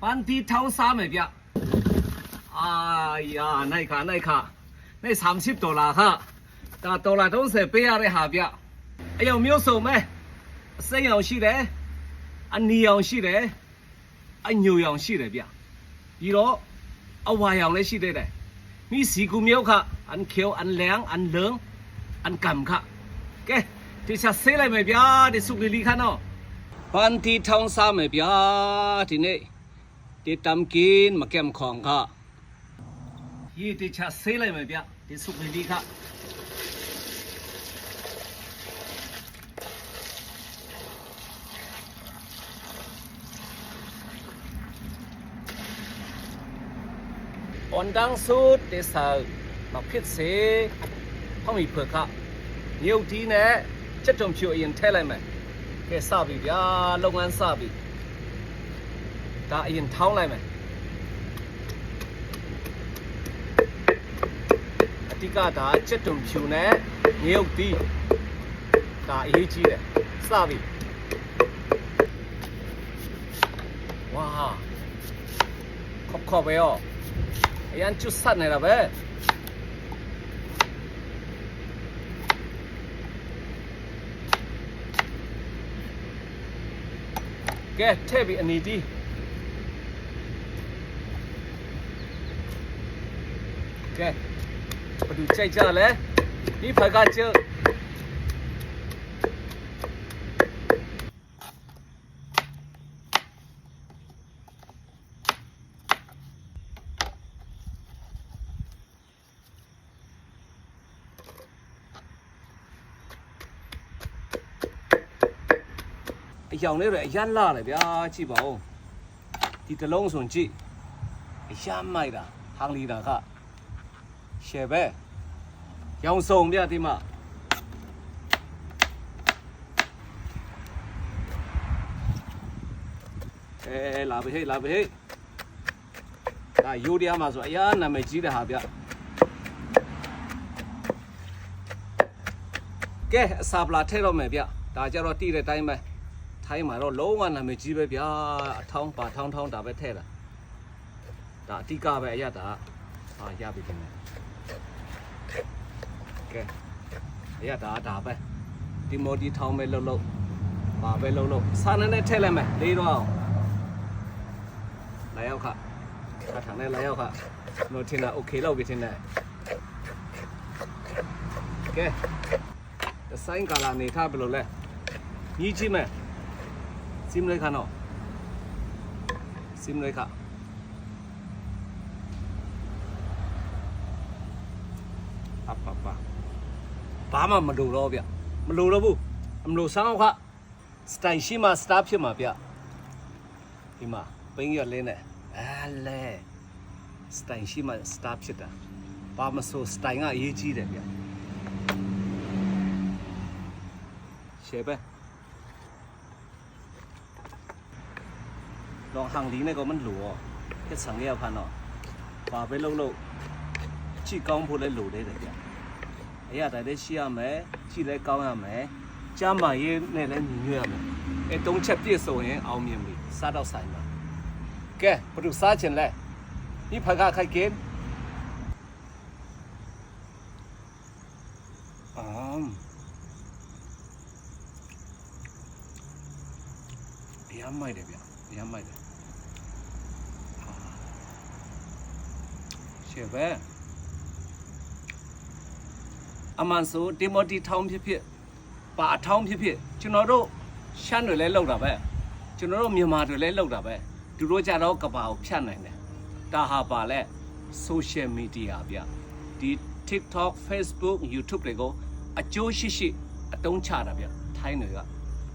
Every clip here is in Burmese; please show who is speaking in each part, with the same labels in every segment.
Speaker 1: ပန်တီထောင်းစားမယ်ဗျအာယာနိုင်ခါနိုင်ခါနိုင်30ဒေါ်လာခဒါဒေါ်လာ30ပေးရတဲ့ဟာဗျအယောင်မျိုးစုံမဲအစိမ်းရောင်ရှိတယ်အနီရောင်ရှိတယ်အညိုရောင်ရှိတယ်ဗျပြီးတော့အဝါရောင်လည်းရှိသေးတယ်มีสีกูเมียวค่ะ อันเขียวอันแหลงอันเหลืองอันกำค่ะแกที่จะเซ่อะไรไหมဗျာที่สุกลีลีค่ะเนาะปันทีทองซ้ำไหมဗျာทีนี้ ဒီတမ်ကင်းမကမ်ခေါင်ကยีติชาเซไลมั้ยဗျဒီစုပလီကออนดังสุดเดซามาพิษเสห้องมีเผือกะเนียวดีแน่จะจมผิวเอียนแท้ไรไหมแกทราบอีกဗျာလုပ်ငန်းစပြီ ဒါအရင်ထောင်းလိုက်မယ်အတိကဒါချက်တုံဖြူနဲ့ငရုတ်တီးဒါအရေးကြီးတယ်စပြီဝါခေါပ်ခေါပ်ပဲရောအရန်ကျွတ်ဆက်နေတာပဲကဲထည့်ပြီးအနီတီး ကဲဘယ်သူကြိုက်ကြလဲဒီဖက်ကကျအယောင်လေးတွေအရလာတယ်ဗျာကြည့်ပါဦးဒီတလုံးစုံကြည့်အရမိုက်တာဟန်လီတာက ရှယ်ပဲရောင်စုံပြဒီမှာအဲလာပြီဟေးလာပြီဟေးဒါယူဒီယာမှာဆိုအရာနာမည်ကြီးတဲ့ဟာဗျကဲအစာပလာထဲတော့မယ်ဗျဒါကြတော့တိတဲ့အတိုင်းပဲထိုင်းမှာတော့လုံးဝနာမည်ကြီးပဲဗျအထောင်းပါထောင်းထောင်းဒါပဲထဲတာဒါအတိကပဲအရတာဟာရပြီခင်ဗျ ကဲအရဒါဒါပဲဒီမော်ဒီထောင်းပဲလှုပ်လှုပ်ပါပဲလှုပ်လှုပ်စာနဲ့နဲ့ထည့်လိုက်မယ်လေးတော့အောင်လာရောက်ခခါထန်နဲ့လာရောက်ခနော်ထင်တာโอเคလောက်ပြီထင်တယ်ကဲဒီဇိုင်းကလာနေထားဘယ်လိုလဲညီးကြည့်မယ်စီမလိုက်ခါနော်စီမလိုက်ခါ အပပ ဘာမှမလိုတော့ဗျမလိုတော့ဘူးမလိုဆောင်းခစတိုင်ရှိမှစတားဖြစ်မှာဗျဒီမှာပင်းရလင်းနဲ့အဲလဲစတိုင်ရှိမှစတားဖြစ်တာဘာမဆိုစတိုင်ကအရေးကြီးတယ်ဗျရှယ်ပဲลองหังลีเนี่ยก็มันหลัวเฮ็ดสังเกตพันเนาะပါပဲလုံးလုံး ကြည့်ကောင်းဖို့လည်းလိုသေးတယ်ဗျ။ အရာတိုင်းလည်းရှိရမယ်။ကြည့်လည်းကောင်းရမယ်။ကျမ်းမာရေးနဲ့လည်းညီညွတ်ရမယ်။အဲသုံးချက်ပြည့်စုံရင်အောင်မြင်ပြီ။စားတော့ဆိုင်မှာ။ကဲဘယ်သူစားချင်လဲ။ဒီဖခါခိုက်ကိန်း။အမ်ရမ်းမိုက်တယ်ဗျ။ရမ်းမိုက်တယ်။အာရှေ့ပဲ အမှန်ဆိုတီမိုတီထောင်းဖြစ်ဖြစ်ပါအထောင်းဖြစ်ဖြစ်ကျွန်တော်တို့ရှမ်းတွေလည်းလောက်တာပဲကျွန်တော်တို့မြန်မာတွေလည်းလောက်တာပဲသူတို့ကြတော့ကဘာကိုဖြတ်နိုင်တယ်ဒါဟာပါလဲ social media ဗျဒီ TikTok Facebook YouTube တွေကိုအကျိုးရှိရှိအတုံးချတာဗျထိုင်းတွေက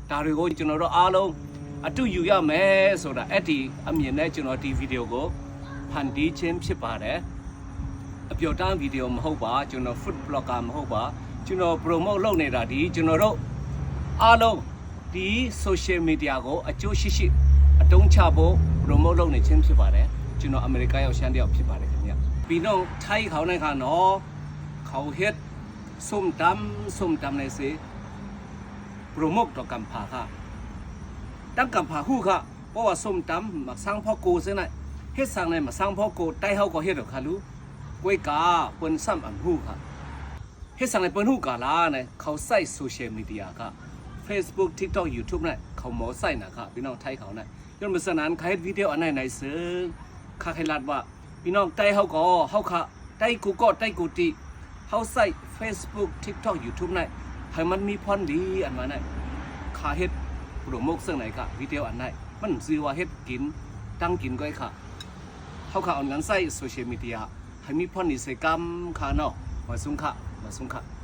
Speaker 1: ဒါတွေကိုကျွန်တော်တို့အားလုံးအတူယူရမယ်ဆိုတာအဲ့ဒီအမြင်နဲ့ကျွန်တော်ဒီဗီဒီယိုကိုဖန်တီးခြင်းဖြစ်ပါတယ် အပျော်တမ်းဗီဒီယိုမဟုတ်ပါကျွန်တော် food blogger မဟုတ်ပါကျွန်တော် promote လုပ်နေတာဒီကျွန်တော်တို့အားလုံးဒီ social media ကိုအကျိုးရှိရှိအတုံးချဖို့ promote လုပ်နေခြင်းဖြစ်ပါတယ်ကျွန်တော်အမေရိကရောက်ရှမ်းတယောက်ဖြစ်ပါတယ်ခင်ဗျပြီးတော့ထိုင်းเขาในค่ะเนาะเขาเฮ็ดส้มตำส้มตำในสิโปรโมทต่อกำพาค่ะตั้งกำพาฮู้ค่ะ เพราะว่าส้มตำมาสร้างพ่อโกเสียหน่อยเฮ็ดสั่งในมาสร้างพ่อโกใต้เฮาก็เฮ็ดหรอกค่ะรู้ก ล้วยกาเปิ้นซ้ำอันฮู้ค่ะเฮ็ดสังในเปิ้นฮู้กาลาเนี่ยเขาใส่โซเชียลมีเดียค่ะ Facebook TikTok YouTube เนี่ยเขาหมอใส่นะค่ะพี่น้องไทยเขาเนี่ยย้อนมาสนานใครเฮ็ดวิดีโออันไหนไหนซื้อค่าให้รัดว่าพี่น้องใต้เฮาก็เฮาค่ะใต้กูก็ใต้กูติเฮาใส่ Facebook TikTok YouTube เนี่ยให้มันมีพรดีอันมาเนี่ยขาเฮ็ดโปรโมกซึ่งไหนค่ะวิดีโออันไหนมันซื้อว่าเฮ็ดกินตั้งกินก็ไอ้ค่ะเขาขาเอางั้นใส่โซเชียลมีเดีย ให้มีพรนิสัยกรรมขาเนาะมาสุ่มค่ะมาสุ่มค่ะ